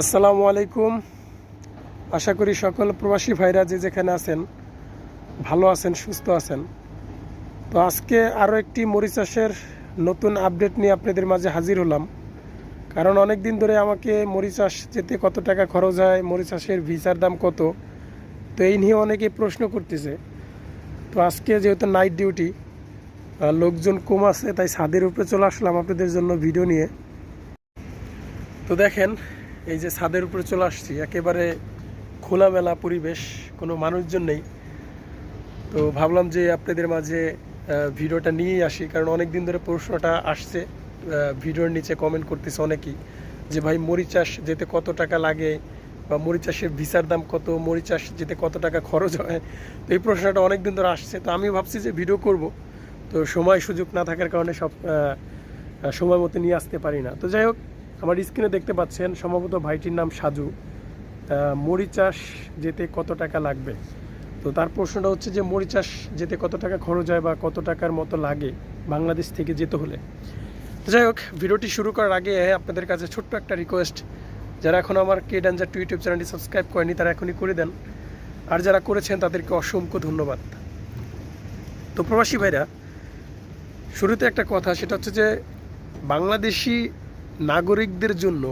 আসসালামু আলাইকুম। আশা করি সকল প্রবাসী ভাইরা যে যেখানে আছেন, ভালো আছেন, সুস্থ আছেন। তো আজকে আরও একটি মরিচ চাষের নতুন আপডেট নিয়ে আপনাদের মাঝে হাজির হলাম। কারণ অনেক দিন ধরে আমাকে মরিচ চাষ যেতে কত টাকা খরচ হয়, মরিচ চাষের ভিসার দাম কত, তো এই নিয়ে অনেকে প্রশ্ন করতেছে। তো আজকে যেহেতু নাইট ডিউটি লোকজন কম আছে, তাই ছাদের উপরে চলে আসলাম আপনাদের জন্য ভিডিও নিয়ে। তো দেখেন এই যে ছাদের উপরে চলে আসছি, একেবারে খোলামেলা পরিবেশ, কোনো মানুষজন নেই। তো ভাবলাম যে আপনাদের মাঝে ভিডিওটা নিয়েই আসি, কারণ অনেক দিন ধরে প্রশ্নটা আসছে ভিডিওর নিচে কমেন্ট করতেছে অনেকেই যে, ভাই, মরিচ চাষ যেতে কত টাকা লাগে? বা মরিচ চাষের ভিসার দাম কত? মরিচ চাষ যেতে কত টাকা খরচ হয়? তো এই প্রশ্নটা অনেক দিন ধরে আসছে। তো আমি ভাবছি যে ভিডিও করব। তো সময় সুযোগ না থাকার কারণে সব সময় মতো নিয়ে আসতে পারি না। তো যাই হোক আমার স্ক্রিনে দেখতে পাচ্ছেন সম্ভবত ভাইটির নাম সাজু। মরিচ চাষ যেতে কত টাকা লাগবে? তো তার প্রশ্নটা হচ্ছে যে, মরিচ চাষ যেতে কত টাকা খরচ হয় বা কত টাকার মতো লাগে বাংলাদেশ থেকে যেতে হলে? যাই হোক, ভিডিওটি শুরু করার আগে আপনাদের কাছে ছোট্ট একটা রিকোয়েস্ট যারা এখন আমার কে ড্যাঞ্জার ইউটিউব চ্যানেলটি সাবস্ক্রাইব করেনি তারা এখনই করে দেন। আর যারা করেছেন, তাদেরকে অসংখ্য ধন্যবাদ। তো প্রবাসী ভাইরা, শুরুতে একটা কথা, সেটা হচ্ছে যে, বাংলাদেশি নাগরিকদের জন্য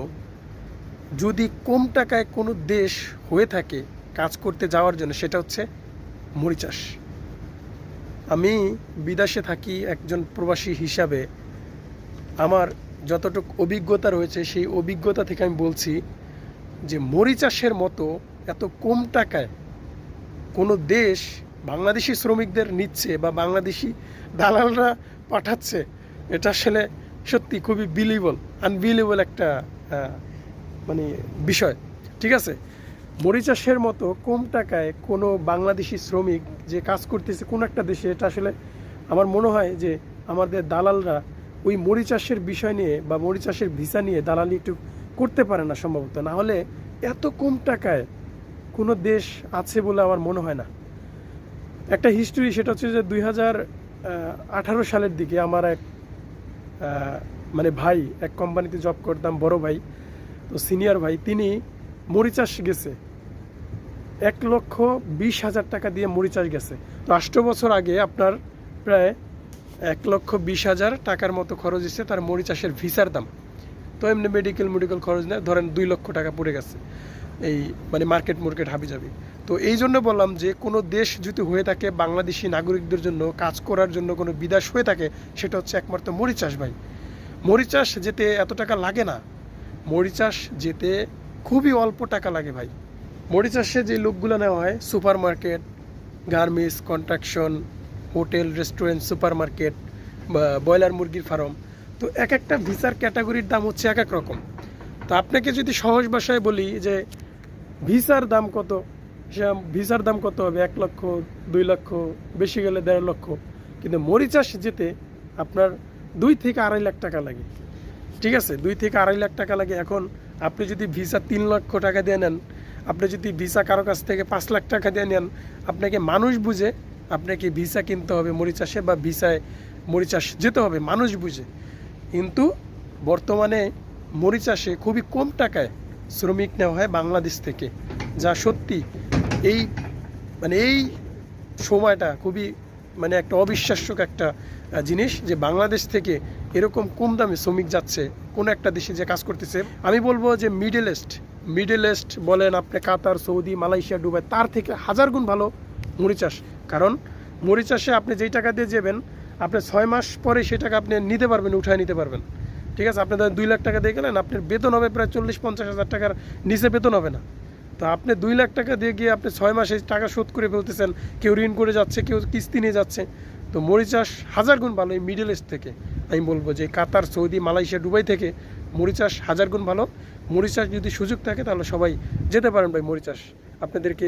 যদি কম টাকায় কোনো দেশ হয়ে থাকে কাজ করতে যাওয়ার জন্য, সেটা হচ্ছে মরিচাষ আমি বিদেশে থাকি একজন প্রবাসী হিসাবে। আমার যতটুকু অভিজ্ঞতা রয়েছে, সেই অভিজ্ঞতা থেকে আমি বলছি যে মরিচাষের মতো এত কম টাকায় কোনো দেশ বাংলাদেশি শ্রমিকদের নিচ্ছে বা বাংলাদেশি দালালরা পাঠাচ্ছে, এটা আসলে সত্যি খুবই বিলিবল আনবিলিবল একটা মানে বিষয়, ঠিক আছে? মরিচাষের মতো কম টাকায় কোনো বাংলাদেশি শ্রমিক যে কাজ করতেছে কোনো একটা দেশে, এটা আসলে আমার মনে হয় যে আমাদের দালালরা ওই মরিচাষের বিষয় নিয়ে বা মরিচাষের ভিসা নিয়ে দালালি একটু করতে পারে না সম্ভবত। না হলে এত কম টাকায় কোনো দেশ আছে বলে আমার মনে হয় না। একটা হিস্ট্রি সেটা হচ্ছে যে দুই হাজার আঠারো সালের দিকে আমার এক মানে ভাই, এক কোম্পানিতে জব করতাম, বড় ভাই, তো সিনিয়র ভাই, তিনি মরিচাষ গেছে। এক লক্ষ বিশ হাজার টাকা দিয়ে মরিচাষ গেছে। তো আষ্ট বছর আগে আপনার প্রায় এক লক্ষ বিশ হাজার টাকার মতো খরচ এসেছে তার মরিচাষের ভিসার দাম। তো এমনি মেডিকেল মেডিকেল খরচ নেয়, ধরেন দুই লক্ষ টাকা পড়ে গেছে। এই মানে মার্কেট মার্কেট হাবি যাবি তো এই জন্য বললাম যে, কোনো দেশ যদি হয়ে থাকে বাংলাদেশি নাগরিকদের জন্য কাজ করার জন্য কোনো বিদেশ হয়ে থাকে, সেটা হচ্ছে একমাত্র মরিচাষ ভাই। মরিচাষ যেতে এত টাকা লাগে না। মরিচাষ যেতে খুবই অল্প টাকা লাগে ভাই। মরিচাষে যে লোকগুলো নেওয়া হয় super market garments, construction, hotel, restaurant super market broiler মুরগির ফার্ম, তো এক একটা ভিসার ক্যাটাগরির দাম হচ্ছে এক এক রকম। তো আপনাকে যদি সহজ ভাষায় বলি যে ভিসার দাম কত? সে ভিসার দাম কত হবে? এক লক্ষ, দুই লক্ষ, বেশি গেলে দেড় লক্ষ। কিন্তু মরিচাষ যেতে আপনার দুই থেকে আড়াই লাখ টাকা লাগে। ঠিক আছে? দুই থেকে আড়াই লাখ টাকা লাগে। এখন আপনি যদি ভিসা তিন লক্ষ টাকা দিয়ে নেন, আপনি যদি ভিসা কারও কাছ থেকে পাঁচ লাখ টাকা দিয়ে নেন, আপনাকে মানুষ বুঝে আপনাকে ভিসা কিনতে হবে মরিচাষে বা ভিসায় মরিচাষ যেতে হবে। মানুষ বুঝে। কিন্তু বর্তমানে মরিচাষে খুবই কম টাকায় শ্রমিক নেওয়া হয় বাংলাদেশ থেকে, যা সত্যি এই মানে এই সময়টা খুবই মানে একটা অবিশ্বাস্য একটা জিনিস যে বাংলাদেশ থেকে এরকম কম দামে শ্রমিক যাচ্ছে, কোনো একটা দেশে যে কাজ করতেছে। আমি বলব যে মিডল ইস্ট মিডল ইস্ট বলেন আপনি কাতার, সৌদি, মালয়েশিয়া, দুবাই, তার থেকে হাজার গুণ ভালো মরিচাষ কারণ মরিচাষে আপনি যেই টাকা দিয়ে যাবেন, আপনি ছয় মাস পরে সেই টাকা আপনি নিতে পারবেন, উঠায় নিতে পারবেন। ঠিক আছে? আপনি ধরেন দুই লাখ টাকা দিয়ে গেলেন, আপনার বেতন হবে প্রায় চল্লিশ পঞ্চাশ হাজার টাকার নিচে বেতন হবে না। তো আপনি দুই লাখ টাকা দিয়ে গিয়ে আপনি ছয় মাসে টাকা শোধ করে ফেলতেছেন, কেউ ঋণ করে যাচ্ছে, কেউ কিস্তি নিয়ে যাচ্ছে। তো মরিচাষ হাজার গুণ ভালো এই মিডল ইস্ট থেকে। আমি বলব যে কাতার, সৌদি, মালয়েশিয়া, দুবাই থেকে মরিচাষ হাজার গুণ ভালো। মরিচাষ যদি সুযোগ থাকে তাহলে সবাই যেতে পারেন ভাই মরিচাষ আপনাদেরকে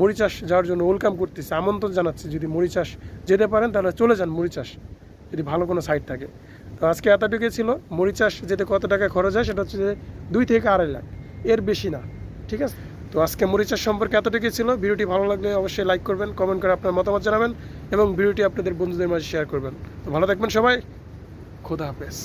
মরিচাষ যাওয়ার জন্য ওয়েলকাম করতেছে। আমন্ত্রণ জানাচ্ছি, যদি মরিচাষ যেতে পারেন তাহলে চলে যান মরিচাষ যদি ভালো কোনো সাইট থাকে। তো আজকে এতটুকুই ছিল। মরিচাষ যেতে কত টাকা খরচ হয় সেটা হচ্ছে দুই থেকে আড়াই লাখ। এর বেশি না, ঠিক আছে? তো আজকে মরিচাষ সম্পর্কে এতটুকুই ছিল। ভিডিওটি ভালো লাগলে অবশ্যই লাইক করবেন কমেন্ট করে আপনার মতামত জানাবেন এবং ভিডিওটি আপনাদের বন্ধুদের মাঝে শেয়ার করবেন। তো ভালো থাকবেন সবাই। খোদা হাফেজ।